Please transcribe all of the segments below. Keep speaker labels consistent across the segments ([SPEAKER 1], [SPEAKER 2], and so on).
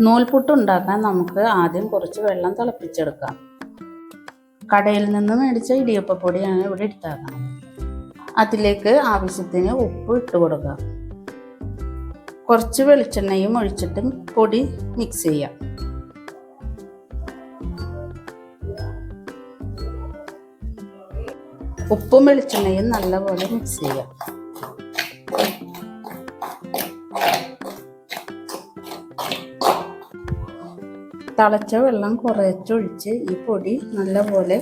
[SPEAKER 1] നൂൽപുട്ട് ഉണ്ടാക്കാൻ നമുക്ക് ആദ്യം കുറച്ച് വെള്ളം തിളപ്പിച്ചെടുക്കാം. കടയിൽ നിന്ന് മേടിച്ച ഇടിയപ്പപ്പൊടിയാണ് ഇവിടെ എടുത്താക്കണം അതിലേക്ക് ആവശ്യത്തിന് ഉപ്പ് ഇട്ട് കൊടുക്കുക. കുറച്ച് വെളിച്ചെണ്ണയും ഒഴിച്ചിട്ട് പൊടി മിക്സ് ചെയ്യാം. ഉപ്പും വെളിച്ചെണ്ണയും നല്ലപോലെ മിക്സ് ചെയ്യാം. തിളച്ച വെള്ളം കുറച്ചൊഴിച്ച് ഈ പൊടി നല്ലപോലെ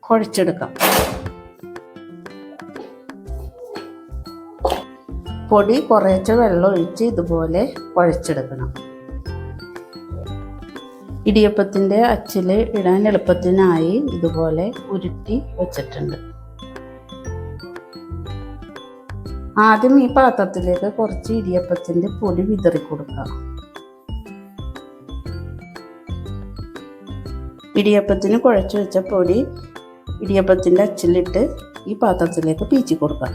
[SPEAKER 1] കുഴച്ചെടുക്കാം. പൊടി കുറച്ച് വെള്ളം ഒഴിച്ച് ഇതുപോലെ കുഴച്ചെടുക്കണം. ഇടിയപ്പത്തിന്റെ അച്ചിൽ ഇടാൻ എളുപ്പത്തിനായി ഇതുപോലെ ഉരുട്ടി വെച്ചിട്ടുണ്ട്. ആദ്യം ഈ പാത്രത്തിലേക്ക് കുറച്ച് ഇടിയപ്പത്തിന്റെ പൊടി വിതറി കൊടുക്കാം ഇടിയപ്പത്തിന് കുഴച്ച് വെച്ച പൊടി ഇടിയപ്പത്തിന്റെ അച്ചിലിട്ട് ഈ പാത്രത്തിലേക്ക് പീച്ചി കൊടുക്കാം.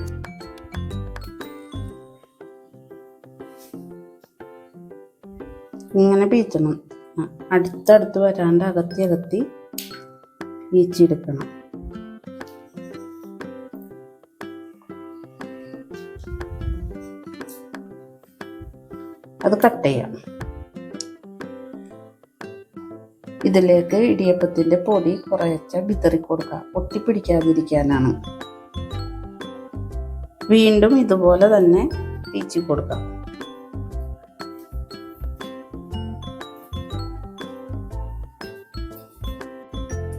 [SPEAKER 1] ഇങ്ങനെ പീച്ചണം. അടുത്തടുത്ത് വരാണ്ട് അകത്തി അകത്തി പീച്ചെടുക്കണം അത് കട്ട് ചെയ്യാം. ഇതിലേക്ക് ഇടിയപ്പത്തിന്റെ പൊടി കുറേശ്ശെ വിതറി കൊടുക്കുക ഒട്ടിപ്പിടിക്കാതിരിക്കാനാണ് വീണ്ടും ഇതുപോലെ തന്നെ പീച്ചി കൊടുക്കാം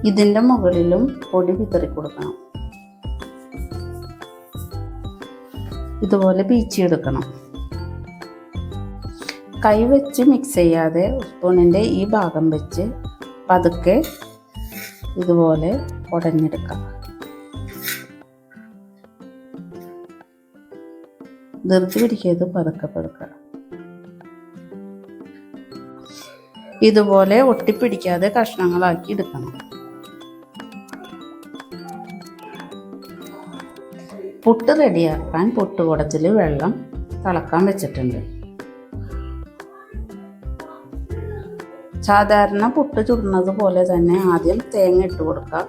[SPEAKER 1] ഇതിന്റെ മുകളിലും പൊടി വിതറി കൊടുക്കണം ഇതുപോലെ പീച്ചിയെടുക്കണം. കൈ വെച്ച് മിക്സ് ചെയ്യാതെ സ്പൂണിന്റെ ഈ ഭാഗം വെച്ച് പതുക്കെ ഇതുപോലെ ഉടഞ്ഞെടുക്കാം. ധൃതി പിടിക്കരുത് പതുക്കെ പതുക്കെ. ഇതുപോലെ ഒട്ടിപ്പിടിക്കാതെ കഷ്ണങ്ങളാക്കി എടുക്കണം. പുട്ട് റെഡിയാക്കാൻ പുട്ടുകുടത്തിൽ വെള്ളം തിളക്കാൻ വെച്ചിട്ടുണ്ട്. സാധാരണ പുട്ട് ചുടുന്നത് പോലെ തന്നെ ആദ്യം തേങ്ങ ഇട്ട് കൊടുക്കുക.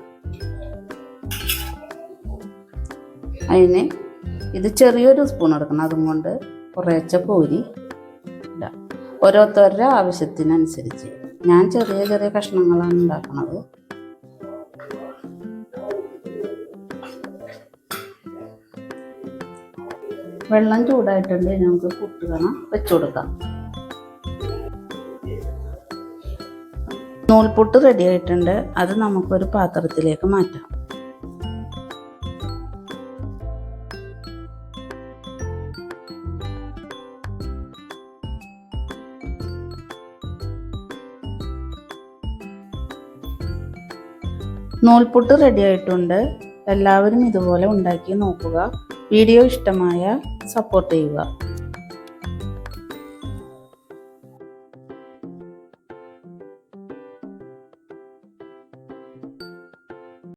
[SPEAKER 1] അതിന് ഇത് ചെറിയൊരു സ്പൂൺ എടുക്കണം. അതും കൊണ്ട് കുറേച്ച പൂരി ഇടാം. ഓരോരുത്തരുടെ ആവശ്യത്തിനനുസരിച്ച്. ഞാൻ ചെറിയ ചെറിയ കഷ്ണങ്ങളാണ് ഉണ്ടാക്കുന്നത് വെള്ളം ചൂടായിട്ടുണ്ട്. നമുക്ക് പുട്ടുകണ വെച്ചു കൊടുക്കാം. നൂൽപുട്ട് റെഡി ആയിട്ടുണ്ട്. അത് നമുക്കൊരു പാത്രത്തിലേക്ക് മാറ്റാം. നൂൽപുട്ട് റെഡി ആയിട്ടുണ്ട്. എല്ലാവരും ഇതുപോലെ ഉണ്ടാക്കി നോക്കുക. വീഡിയോ ഇഷ്ടമായ സപ്പോർട്ട് ചെയ്യുക.